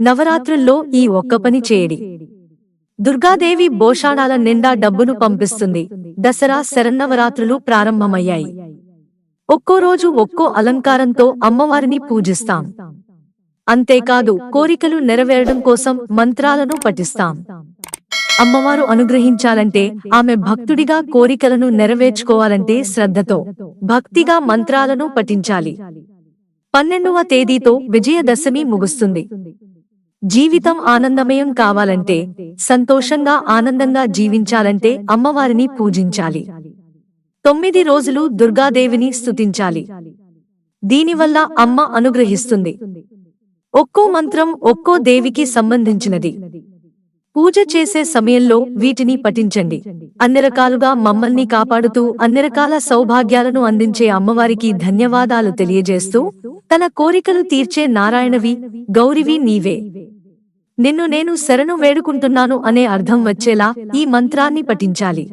నవరాత్రుల్లో ఈ ఒక్క పని చేయడి. దుర్గాదేవి భోషాణాల నిండా డబ్బును పంపిస్తుంది. దసరా శరన్నవరాత్రులు ప్రారంభమయ్యాయి. ఒక్కో రోజు ఒక్కో అలంకారంతో అమ్మవారిని పూజిస్తాం. అంతేకాదు కోరికలు నెరవేరడం కోసం మంత్రాలను పఠిస్తాం. అమ్మవారు అనుగ్రహించాలంటే ఆమె భక్తుడిగా కోరికలను నెరవేర్చుకోవాలంటే శ్రద్ధతో భక్తిగా మంత్రాలను పఠించాలి. పన్నెండవ తేదీతో విజయదశమి ముగుస్తుంది. జీవితం ఆనందమయం కావాలంటే సంతోషంగా ఆనందంగా జీవించాలంటే అమ్మవారిని పూజించాలి. తొమ్మిది రోజులు దుర్గాదేవిని స్థుతించాలి దీనివల్ల అమ్మ అనుగ్రహిస్తుంది. ఒక్కో మంత్రం ఒక్కో దేవికి సంబంధించినది. పూజ చేసే సమయంలో వీటిని పఠించండి. అన్ని రకాలుగా మమ్మల్ని కాపాడుతూ అన్ని రకాల సౌభాగ్యాలను అందించే అమ్మవారికి ధన్యవాదాలు తెలియజేస్తూ తన కోరికలు తీర్చే నారాయణవి గౌరివి నీవే. నిన్ను నేను శరణు వేడుకుంటున్నాను అనే అర్థం వచ్చేలా ఈ మంత్రాన్ని పఠించాలి.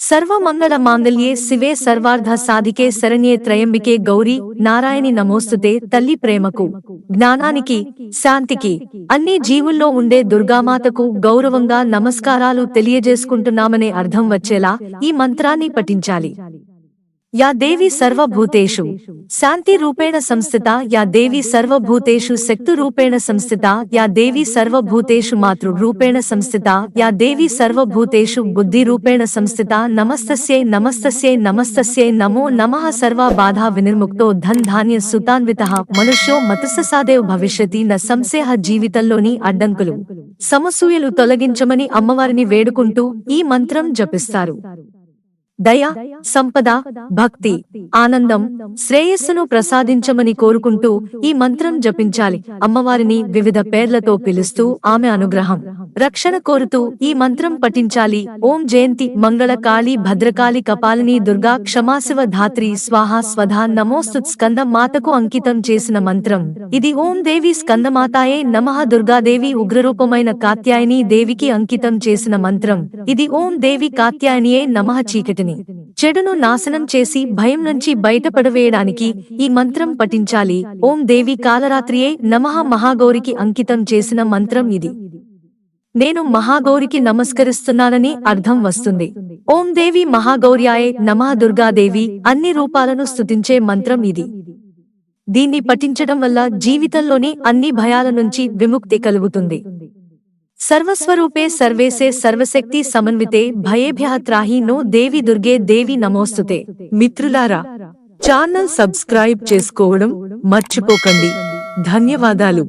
సర్వమంగళ మాంగళ్యే శివే సర్వార్థ సాధికే శరణ్యే త్రయంబికే గౌరీ నారాయణి నమోస్తుతే తల్లి ప్రేమకు జ్ఞానానికి శాంతికి. అన్ని జీవుల్లో ఉండే దుర్గామాతకు గౌరవంగా నమస్కారాలు తెలియజేసుకుంటున్నామనే అర్థం వచ్చేలా ఈ మంత్రాన్ని పఠించాలి. యా దేవి సర్వభూతేషు. శాంతి రూపేణ సంస్థిత యా దేవి సర్వభూతేషు శక్తి రూపేణ సంస్థిత యా దేవి సర్వభూతేషు మాతృ రూపేణ సంస్థిత యా దేవి సర్వభూతేషు బుద్ధి రూపేణ సంస్థిత నమస్తస్యై నమస్తస్యై నమస్తస్యై నమో నమః సర్వ బాధా వినిర్ముక్తో ధన్ ధాన్య సుతాన్విత మనుష్యో మతస్సాదేవ్ భవిష్యతి న సంశయ జీవితంలోని అడ్డంకులు. సమసూయలు తొలగించమని అమ్మవారిని వేడుకుంటూ ఈ మంత్రం జపిస్తారు. దయ సంపద భక్తి ఆనందం శ్రేయస్సును ప్రసాదించమని కోరుకుంటూ ఈ మంత్రం జపించాలి. అమ్మవారిని వివిధ పేర్లతో పిలుస్తూ ఆమె అనుగ్రహం. రక్షణ కోరుతూ ఈ మంత్రం పఠించాలి. ఓం జయంతి. మంగళ కాళి భద్రకాళి కపాలిని దుర్గా క్షమాశివ ధాత్రి స్వాహా స్వధా నమోస్తు స్కంద మాతకు అంకితం చేసిన మంత్రం. ఇది ఓం దేవి స్కందమాతాయే నమః దుర్గాదేవి ఉగ్రరూపమైన కాత్యాయని దేవికి అంకితం చేసిన మంత్రం. ఇది ఓం దేవి కాత్యాయనియే నమః చీకటిని చెడును నాశనం చేసి భయం నుంచి బయటపడవేయడానికి ఈ మంత్రం పఠించాలి. ఓం దేవి కాలరాత్రియే నమః మహాగౌరికి అంకితం చేసిన మంత్రం ఇది. నేను మహాగౌరికి నమస్కరిస్తున్నానని అర్థం వస్తుంది. ఓం దేవి మహాగౌర్యాయే నమః దుర్గాదేవి అన్ని రూపాలను స్తుతించే మంత్రం ఇది. దీన్ని పఠించడం వల్ల జీవితంలోని అన్ని భయాల నుంచి విముక్తి కలుగుతుంది. సర్వస్వరూపే సర్వేసే సర్వశక్తి సమన్వితే భయేభ్య త్రాహి నో దేవి దుర్గే దేవి నమోస్తుతే. మిత్రులారా ఛానల్ సబ్స్క్రైబ్ చేసుకోవడం మర్చిపోకండి. ధన్యవాదాలు.